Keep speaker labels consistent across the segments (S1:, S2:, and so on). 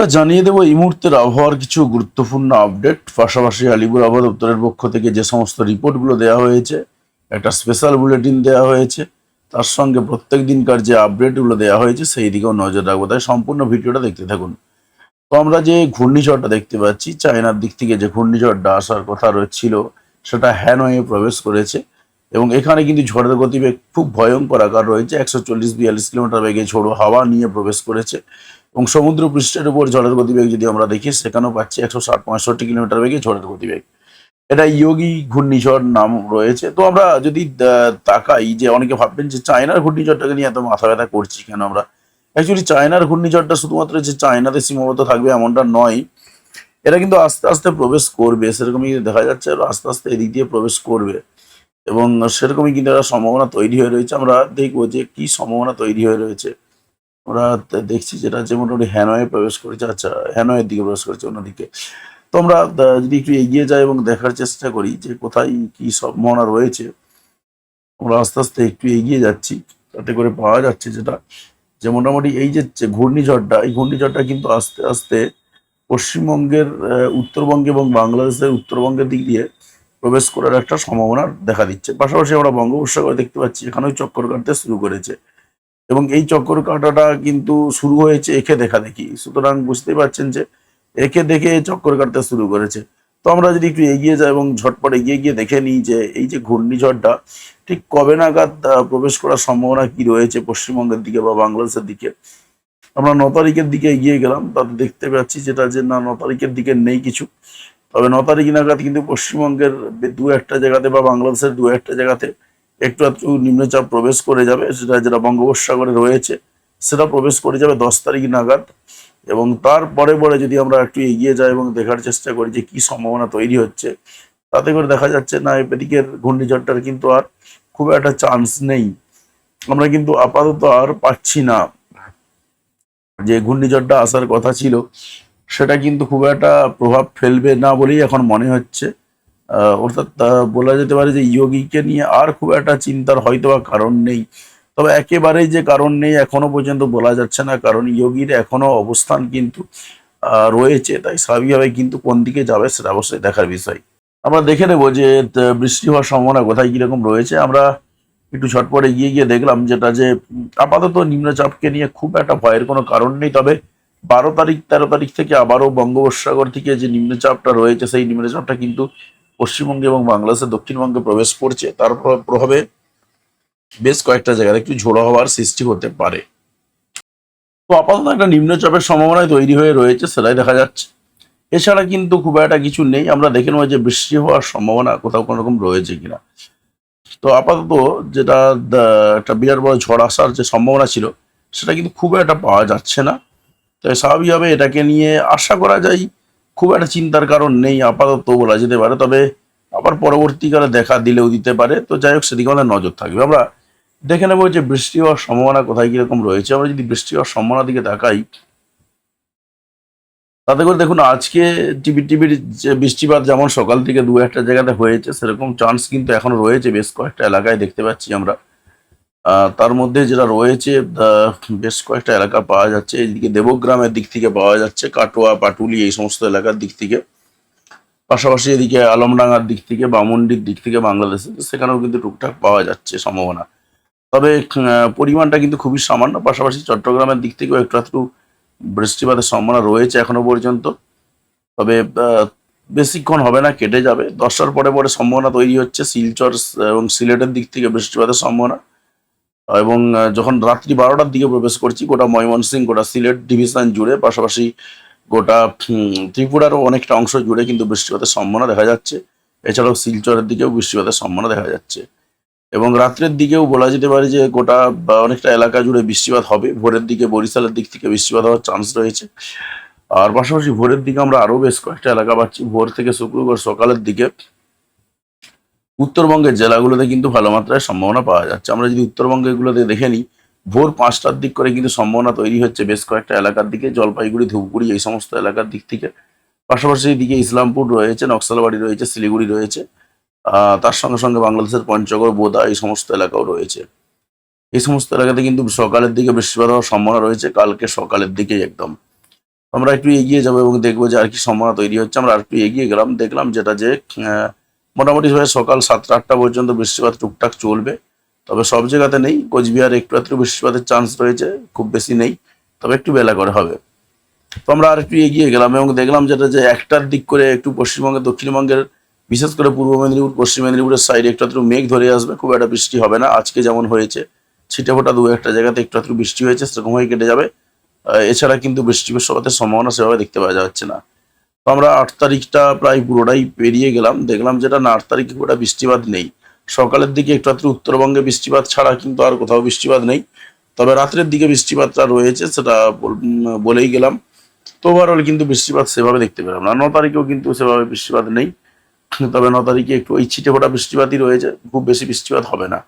S1: বন্ধুরা জানিয়ে দেবো, এই মুহূর্তের আবহাওয়ার কিছু গুরুত্বপূর্ণ আপডেট। পাশাপাশি আলিপুর আবহাওয়া দপ্তরের পক্ষ থেকে যে সমস্ত রিপোর্টগুলো দেওয়া হয়েছে, একটা স্পেশাল বুলেটিন দেওয়া হয়েছে। তার সঙ্গে প্রত্যেক দিনকার যে আপডেটগুলো দেওয়া হয়েছে, সেই দিকেও নজর রাখব। তাই সম্পূর্ণ ভিডিওটা দেখতে থাকুন। তো আমরা যে ঘূর্ণিঝড়টা দেখতে পাচ্ছি, চায়নার দিক থেকে যে ঘূর্ণিঝড়টা আসার কথা রয়েছিল, সেটা হ্যানয়ে প্রবেশ করেছে। এবং এখানে কিন্তু ঝড়ের গতিবেগ খুব ভয়ঙ্কর আকার রয়েছে। একশো চল্লিশ বিয়াল্লিশ কিলোমিটার বেগে ঝোড়ো হাওয়া নিয়ে প্রবেশ করেছে। এবং সমুদ্র পৃষ্ঠের উপর ঝড়ের গতিবেগ যদি আমরা দেখি, সেখানেও পাচ্ছি একশো ষাট, পঁয়ষট্টি কিলোমিটার বেগে ঝড়ের গতিবেগ। এটা ইয়োগি ঘূর্ণিঝড় নাম রয়েছে। তো আমরা যদি তাকাই যে অনেকে ভাববেন যে চায়নার ঘূর্ণিঝড়টাকে নিয়ে এত মাথা ব্যথা করছি কেন আমরা? অ্যাকচুয়ালি চায়নার ঘূর্ণিঝড়টা শুধুমাত্র যে চায়নাতে সীমাবদ্ধ থাকবে এমনটা নয়। এটা কিন্তু আস্তে আস্তে প্রবেশ করবে, সেরকমই দেখা যাচ্ছে আর আস্তে আস্তে এদিক দিয়ে প্রবেশ করবে। এবং সেরকমই কিন্তু একটা সম্ভাবনা তৈরি হয়ে রয়েছে। আমরা দেখব যে কি সম্ভাবনা তৈরি হয়ে রয়েছে। তে- দেখছি যেটা যে মোটামুটি হ্যানয়ে প্রবেশ করেছে আচ্ছা হ্যানয়ের দিকে প্রবেশ করেছে অন্যদিকে। তো আমরা যদি একটু এগিয়ে যাই এবং দেখার চেষ্টা করি যে কোথায় কি সব সম্ভাবনা রয়েছে, আমরা আস্তে আস্তে একটু এগিয়ে যাচ্ছি। তাতে করে পাওয়া যাচ্ছে যেটা, যে মোটামুটি এই যে ঘূর্ণিঝড়টা, এই ঘূর্ণিঝড়টা কিন্তু আস্তে আস্তে পশ্চিমবঙ্গের উত্তরবঙ্গে এবং বাংলাদেশের উত্তরবঙ্গের দিক দিয়ে প্রবেশ করার একটা সম্ভাবনা দেখা দিচ্ছে। পাশাপাশি আমরা বঙ্গোপসাগরে দেখতে পাচ্ছি এখানেও চক্কর কাটতে শুরু করেছে। এবং এই চক্কর কাটাটা কিন্তু শুরু হয়েছে একে দেখা দেখি। সুতরাং বুঝতেই পারছেন যে একে দেখে চক্কর কাটতে শুরু করেছে। তো আমরা যদি একটু এগিয়ে যাই এবং ঝটপট এগিয়ে গিয়ে দেখে নিই যে এই যে ঘূর্ণিঝড়টা, ঠিক কবে নাগাদ প্রবেশ করার সম্ভাবনা কি রয়েছে পশ্চিমবঙ্গের দিকে বা বাংলাদেশের দিকে? আমরা ন তারিখের দিকে এগিয়ে গেলাম তাতে দেখতে পাচ্ছি যেটা যে না, ন তারিখের দিকে নেই কিছু। তবে ন তারিখ নাগাদ কিন্তু পশ্চিমবঙ্গের দু একটা জায়গাতে বা বাংলাদেশের দু একটা জায়গাতে একটু একটু নিম্নচাপ প্রবেশ করে যাবে, সেটা যেটা বঙ্গোপসাগরে রয়েছে, সেটা প্রবেশ করে যাবে দশ তারিখ নাগাদ। এবং তারপরে পরে যদি আমরা একটু এগিয়ে যাই এবং দেখার চেষ্টা করি যে কি সম্ভাবনা তৈরি হচ্ছে, তাতে করে দেখা যাচ্ছে না এদিকের ঘূর্ণিঝড়টার কিন্তু আর খুব একটা চান্স নেই। আমরা কিন্তু আপাতত আর পাচ্ছি না। যে ঘূর্ণিঝড়টা আসার কথা ছিল, সেটা কিন্তু খুব একটা প্রভাব ফেলবে না বলেই এখন মনে হচ্ছে। অর্থাৎ বলা যেতে পারে যে ইয়োগীকে নিয়ে আর খুব একটা চিন্তার হয়তো বা কারণ নেই। তবে একেবারেই যে কারণ নেই এখনও পর্যন্ত বলা যাচ্ছে না, কারণ ইয়োগীর এখনও অবস্থান কিন্তু রয়েছে। তাই স্বাভাবিকভাবে কিন্তু কোন দিকে যাবে সেটা অবশ্যই দেখার বিষয়। আমরা দেখে নেব যে বৃষ্টি হওয়ার সম্ভাবনা কোথায় কীরকম রয়েছে। আমরা একটু ঝটপট এগিয়ে গিয়ে দেখলাম যেটা যে, আপাতত নিম্নচাপকে নিয়ে খুব একটা ভয়ের কোনো কারণ নেই। তবে বারো তারিখ, তেরো তারিখ থেকে আবারও বঙ্গোপসাগর থেকে যে নিম্নচাপটা রয়েছে, সেই নিম্নচাপটা কিন্তু পশ্চিমবঙ্গে এবং বাংলাদেশের দক্ষিণবঙ্গে প্রবেশ করছে, তার প্রভাবে বেশ কয়েকটা জায়গায় একটু ঝোড়ো হওয়ার সৃষ্টি হতে পারে। তো আপাতত একটা নিম্নচাপের সম্ভাবনায় তৈরি হয়ে রয়েছে, সেটাই দেখা যাচ্ছে। এছাড়া কিন্তু খুব একটা কিছু নেই, আমরা দেখে নেব যে বৃষ্টি হওয়ার সম্ভাবনা কোথাও কোনো রকম রয়েছে কিনা। তো আপাতত যেটা একটা বিরাট বড় ঝড় আসার যে সম্ভাবনা ছিল, সেটা কিন্তু খুব একটা পাওয়া যাচ্ছে না। তাই স্বাভাবিকভাবে এটাকে নিয়ে আশা করা যায় খুব একটা চিন্তার কারণ নেই, আপাতত বলা যেতে পারে। তবে আবার পরবর্তীকালে দেখা দিলেও দিতে পারে। তো যাই হোক, সেদিকে আমাদের নজর থাকবে। আমরা দেখে নেব যে বৃষ্টি হওয়ার সম্ভাবনা কোথায় কীরকম রয়েছে। আমরা যদি বৃষ্টি হওয়ার সম্ভাবনার দিকে তাকাই, তাতে করে দেখুন, আজকে টিভি টিভির যে বৃষ্টিপাত যেমন সকাল থেকে দু একটা জায়গাতে হয়েছে, সেরকম চান্স কিন্তু এখনও রয়েছে। বেশ কয়েকটা এলাকায় দেখতে পাচ্ছি আমরা। তার মধ্যে যেটা রয়েছে বেশ কয়েকটা এলাকা পাওয়া যাচ্ছে। এদিকে দেবগ্রামের দিক থেকে পাওয়া যাচ্ছে, কাটোয়া, পাটুলি এই সমস্ত এলাকার দিক থেকে। পাশাপাশি এদিকে আলমডাঙ্গার দিক থেকে, বামুন্ডির দিক থেকে বাংলাদেশে সেখানেও কিন্তু টুকটাক পাওয়া যাচ্ছে সম্ভাবনা। তবে পরিমাণটা কিন্তু খুবই সামান্য। পাশাপাশি চট্টগ্রামের দিক থেকেও একটু একটু বৃষ্টিপাতের সম্ভাবনা রয়েছে এখনও পর্যন্ত। তবে বেশিক্ষণ হবে না, কেটে যাবে। দশটার পরে পরে সম্ভাবনা তৈরি হচ্ছে। শিলচর এবং সিলেটের দিক থেকে বৃষ্টিপাতের সম্ভাবনা। এবং যখন রাত্রি বারোটার দিকে প্রবেশ করছি, গোটা ময়মনসিংহ, গোটা সিলেট ডিভিশন জুড়ে, পাশাপাশি গোটা ত্রিপুরারও অনেকটা অংশ জুড়ে কিন্তু বৃষ্টিপাতের সম্ভাবনা দেখা যাচ্ছে। এছাড়াও শিলচরের দিকেও বৃষ্টিপাতের সম্ভাবনা দেখা যাচ্ছে। এবং রাত্রের দিকেও বলা যেতে পারে যে, গোটা অনেকটা এলাকা জুড়ে বৃষ্টিপাত হবে। ভোরের দিকে বরিশালের দিক থেকে বৃষ্টিপাত হওয়ার চান্স রয়েছে। আর পাশাপাশি ভোরের দিকে আমরা আরও বেশ কয়েকটা এলাকা পাচ্ছি। ভোর থেকে শুক্রবার সকালের দিকে উত্তরবঙ্গের জেলাগুলোতে কিন্তু ভালো মাত্রায় সম্ভাবনা পাওয়া যাচ্ছে। আমরা যদি উত্তরবঙ্গের গুলোতে দেখে নিই, ভোর পাঁচটার দিক করে কিন্তু সম্ভাবনা তৈরি হচ্ছে বেশ কয়েকটা এলাকার দিকে, জলপাইগুড়ি, ধূপগুড়ি এই সমস্ত এলাকার দিক থেকে। পাশাপাশি এদিকে ইসলামপুর রয়েছে, নকশালবাড়ি রয়েছে, শিলিগুড়ি রয়েছে। তার সঙ্গে সঙ্গে বাংলাদেশের পঞ্চগড়, বোদা এই সমস্ত এলাকাও রয়েছে। এই সমস্ত এলাকাতে কিন্তু সকালের দিকে বৃষ্টিপাত হওয়ার সম্ভাবনা রয়েছে, কালকে সকালের দিকেই একদম। আমরা একটু এগিয়ে যাব এবং দেখব যে আর কি সম্ভাবনা তৈরি হচ্ছে। আমরা আর একটু এগিয়ে গেলাম, দেখলাম যেটা যে আহ, মোটামুটি ভাবে সকাল সাতটা আটটা পর্যন্ত বৃষ্টিপাত টুকটাক চলবে। তবে সব জায়গাতে নেই। কোচবিহার একটু একটু বৃষ্টিপাতের চান্স রয়েছে খুব বেশি নেই। তবে একটু বেলা করে হবে। তো আমরা আর একটু এগিয়ে গেলাম এবং দেখলাম যেটা যে একটার দিক করে একটু পশ্চিমবঙ্গের দক্ষিণবঙ্গের বিশেষ করে পূর্ব মেদিনীপুর পশ্চিম মেদিনীপুরের সাইডে একটু একটু মেঘ ধরে আসবে। খুব একটা বৃষ্টি হবে না। আজকে যেমন হয়েছে ছিটে ফোটা দু একটা জায়গাতে একটু একটু বৃষ্টি হয়েছে সেরকম হয়ে কেটে যাবে। এছাড়া কিন্তু বৃষ্টিপাতের সম্ভাবনা সেভাবে দেখতে পাওয়া যাচ্ছে না। আমরা আট তারিখটা প্রায় পুরোটাই পেরিয়ে গেলাম। দেখলাম যেটা না আট তারিখে পুরোটা বৃষ্টিপাত নেই। সকালের দিকে একটু একটু উত্তরবঙ্গে বৃষ্টিপাত ছাড়া কিন্তু আর কোথাও বৃষ্টিপাত নেই। তবে রাত্রের দিকে বৃষ্টিপাতটা রয়েছে, সেটা বল- বলেই গেলাম। তো ওভারঅল কিন্তু বৃষ্টিপাত সেভাবে দেখতে পেলাম না। ন তারিখেও কিন্তু সেভাবে বৃষ্টিপাত নেই। তবে ন তারিখে একটু ওই ছিটে ফোটা বৃষ্টিপাতই রয়েছে। খুব বেশি বৃষ্টিপাত হবে না।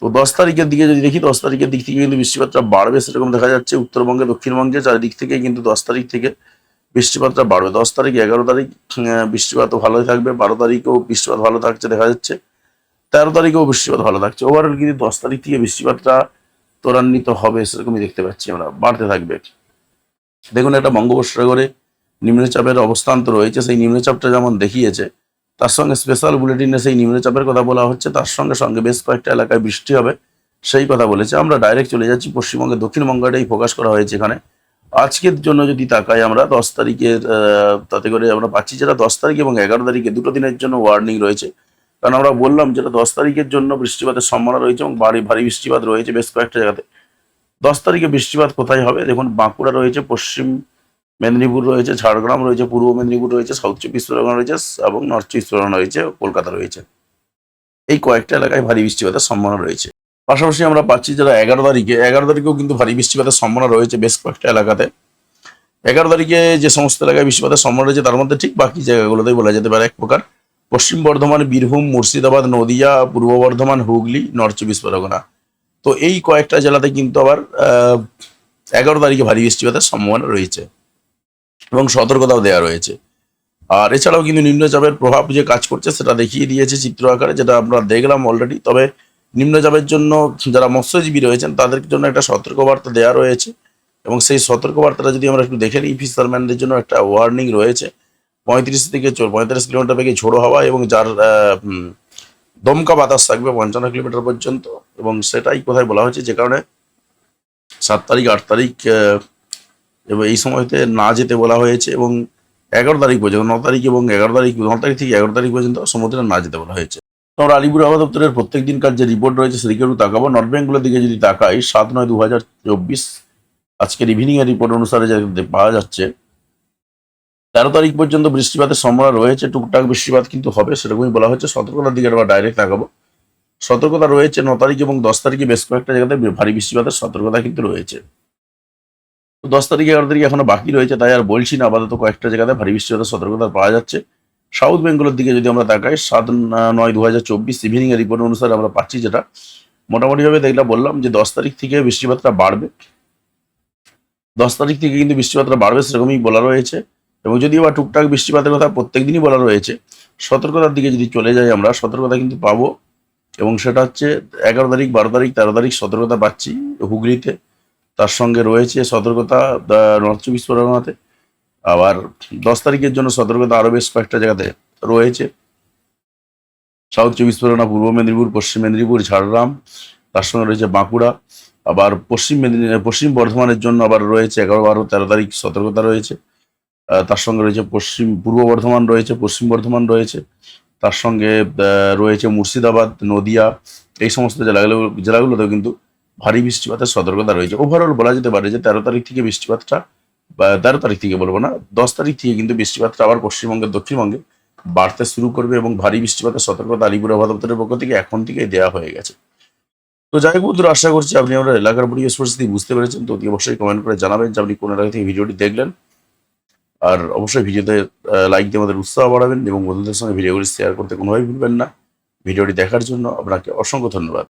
S1: তো দশ তারিখের দিকে যদি দেখি, দশ তারিখের দিক থেকে কিন্তু বৃষ্টিপাতটা বাড়বে, সেরকম দেখা যাচ্ছে উত্তরবঙ্গে, দক্ষিণবঙ্গে চারিদিক থেকে কিন্তু দশ তারিখ থেকে বৃষ্টিপাতটা বাড়বে। দশ তারিখ, এগারো তারিখ বৃষ্টিপাতও ভালোই থাকবে। বারো তারিখেও বৃষ্টিপাত ভালো থাকছে, দেখা যাচ্ছে। তেরো তারিখেও বৃষ্টিপাত ভালো থাকছে। ওভারঅল কিন্তু দশ তারিখ থেকে বৃষ্টিপাতটা ত্বরান্বিত হবে, সেরকমই দেখতে পাচ্ছি আমরা। বাড়তে থাকবে। দেখুন, একটা বঙ্গোপসাগরে নিম্নচাপের অবস্থান তো রয়েছে। সেই নিম্নচাপটা যেমন দেখিয়েছে, তার সঙ্গে স্পেশাল বুলেটিনে সেই নিম্নচাপের কথা বলা হচ্ছে। তার সঙ্গে সঙ্গে বেশ কয়েকটা এলাকায় বৃষ্টি হবে, সেই কথা বলেছে। আমরা ডাইরেক্ট চলে যাচ্ছি। পশ্চিমবঙ্গের দক্ষিণবঙ্গটাই ফোকাস করা হয়েছে এখানে। আজকের জন্য যদি তাকাই আমরা, দশ তারিখের তাতে করে আমরা পাচ্ছি যেটা দশ তারিখ এবং এগারো তারিখে, দুটো দিনের জন্য ওয়ার্নিং রয়েছে। কারণ আমরা বললাম যেটা দশ তারিখের জন্য বৃষ্টিপাতের সম্ভাবনা রয়েছে এবং ভারী ভারী বৃষ্টিপাত রয়েছে বেশ কয়েকটা জায়গাতে। দশ তারিখে বৃষ্টিপাত কোথায় হবে? দেখুন, বাঁকুড়া রয়েছে, পশ্চিম মেদিনীপুর রয়েছে, ঝাড়গ্রাম রয়েছে, পূর্ব মেদিনীপুর রয়েছে সাউথ চব্বিশ পরগনা রয়েছে এবং নর্থ চব্বিশ পরগনা রয়েছে, কলকাতা রয়েছে। এই কয়েকটা এলাকায় ভারী বৃষ্টিপাতের সম্ভাবনা রয়েছে। পাশাপাশি আমরা পাচ্ছি যারা এগারো তারিখে, এগারো তারিখেও কিন্তু ভারী বৃষ্টিপাতের সম্ভাবনা রয়েছে বেশ কয়েকটা এলাকাতে। এগারো তারিখে যে সমস্ত এলাকায় বৃষ্টিপাতের সম্ভাবনা রয়েছে, তার মধ্যে ঠিক বাকি জায়গাগুলোতেই বলা যেতে পারে এক প্রকার। পশ্চিম বর্ধমান, বীরভূম, মুর্শিদাবাদ, নদিয়া, পূর্ব বর্ধমান, হুগলি, নর্থ চব্বিশ পরগনা। তো এই কয়েকটা জেলাতে কিন্তু আবার এগারো তারিখে ভারী বৃষ্টিপাতের সম্ভাবনা রয়েছে এবং সতর্কতাও দেওয়া রয়েছে। আর এছাড়াও কিন্তু নিম্নচাপের প্রভাব যে কাজ করছে, সেটা দেখিয়ে দিয়েছে চিত্র আকারে, যেটা আমরা দেখলাম অলরেডি তবে নিম্নচাপের জন্য যারা মৎস্যজীবী রয়েছেন, তাদের জন্য একটা সতর্কবার্তা দেওয়া রয়েছে এবং সেই সতর্কবার্তাটা যদি আমরা একটু দেখে নিই ফিশারম্যানদের জন্য একটা ওয়ার্নিং রয়েছে। পঁয়ত্রিশ থেকে পঁয়তাল্লিশ কিলোমিটার বেগে ঝোড়ো হাওয়া এবং যার দমকা বাতাস থাকবে পঞ্চান্ন কিলোমিটার পর্যন্ত এবং সেটাই কোথায় বলা হয়েছে? যে কারণে সাত তারিখ, আট তারিখ এবং এই সময়তে না যেতে বলা হয়েছে এবং এগারো তারিখ পর্যন্ত, ন তারিখ এবং এগারো তারিখ, ন তারিখ থেকে এগারো তারিখ পর্যন্ত সমুদ্রে না যেতে বলা হয়েছে। তো আমরা আলিপুর আবহাওয়া দপ্তরের প্রত্যেক দিনকার যে রিপোর্ট রয়েছে সেদিকে একটু তাকাবো। নর্থ বেঙ্গলের দিকে যদি তাকাই, সাত নয় দু হাজার চব্বিশ আজকের ইভিনিং এর রিপোর্ট অনুসারে যা পাওয়া যাচ্ছে, তেরো তারিখ পর্যন্ত বৃষ্টিপাতের সম্ভাবনা রয়েছে, টুকটাক বৃষ্টিপাত কিন্তু হবে, সেরকমই বলা হচ্ছে সতর্কতার দিকে আবার ডাইরেক্ট তাকাবো। সতর্কতা রয়েছে ন তারিখ এবং দশ তারিখে বেশ কয়েকটা জায়গাতে ভারী বৃষ্টিপাতের সতর্কতা কিন্তু রয়েছে। দশ তারিখ এগারো তারিখ এখনও বাকি রয়েছে, তাই আর বলছি না, আপাতত কয়েকটা জায়গাতে ভারী বৃষ্টিপাতের সতর্কতা পাওয়া যাচ্ছে। সাউথ বেঙ্গলের দিকে যদি আমরা তাকাই, সাত নয় দু হাজার চব্বিশ ইভিনিং এর রিপোর্ট অনুসারে আমরা পাচ্ছি যেটা। মোটামুটিভাবে দেখলে বললাম যে দশ তারিখ থেকে বৃষ্টিপাতটা বাড়বে। দশ তারিখ থেকে কিন্তু বৃষ্টিপাতটা বাড়বে সেরকমই বলা রয়েছে। এবং যদি আবার টুকটাক বৃষ্টিপাতের কথা প্রত্যেক দিনই বলা রয়েছে, সতর্কতার দিকে যদি চলে যাই আমরা, সতর্কতা কিন্তু পাবো। এবং সেটা হচ্ছে এগারো তারিখ, বারো তারিখ, তেরো তারিখ সতর্কতা পাচ্ছি হুগলিতে। তার সঙ্গে রয়েছে সতর্কতা নর্থ চব্বিশ পরগনাতে। আবার দশ তারিখের জন্য সতর্কতা আরও বেশ কয়েকটা জায়গাতে রয়েছে। সাউথ চব্বিশ পরগনা, পূর্ব মেদিনীপুর, পশ্চিম মেদিনীপুর, ঝাড়গ্রাম, তার সঙ্গে রয়েছে বাঁকুড়া, আবার পশ্চিম মেদিনীপুর পশ্চিম বর্ধমানের জন্য আবার রয়েছে এগারো বারো তেরো তারিখ সতর্কতা রয়েছে। তার সঙ্গে রয়েছে পশ্চিম, পূর্ব বর্ধমান রয়েছে, পশ্চিম বর্ধমান রয়েছে, তার সঙ্গে রয়েছে মুর্শিদাবাদ, নদিয়া, এই সমস্ত জেলাগুলো, জেলাগুলোতেও কিন্তু ভারী বৃষ্টিপাতের সতর্কতা রয়েছে। ওভারঅল বলা যেতে পারে যে তেরো তারিখ থেকে বৃষ্টিপাতটা তেরো তারিখ থেকে বলব না, দশ তারিখ থেকে কিন্তু বৃষ্টিপাতটা আবার পশ্চিমবঙ্গের দক্ষিণবঙ্গে বাড়তে শুরু করবে এবং ভারী বৃষ্টিপাতের সতর্কতা আলিপুর আবহাওয়া পক্ষ থেকে এখন থেকে দেওয়া হয়ে গেছে। তো যাই হোক বন্ধুরা, আশা করছি আপনি আমরা এলাকার পরিবেশ পরিস্থিতি বুঝতে পেরেছেন। তো অতি অবশ্যই কমেন্ট করে জানাবেন যে আপনি কোন এলাকা থেকে ভিডিওটি দেখলেন। আর অবশ্যই ভিডিওতে লাইক দিয়ে আমাদের উৎসাহ বাড়াবেন এবং বন্ধুদের সঙ্গে ভিডিওগুলি শেয়ার করতে কোনোভাবেই ভুলবেন না। ভিডিওটি দেখার জন্য আপনাকে অসংখ্য ধন্যবাদ।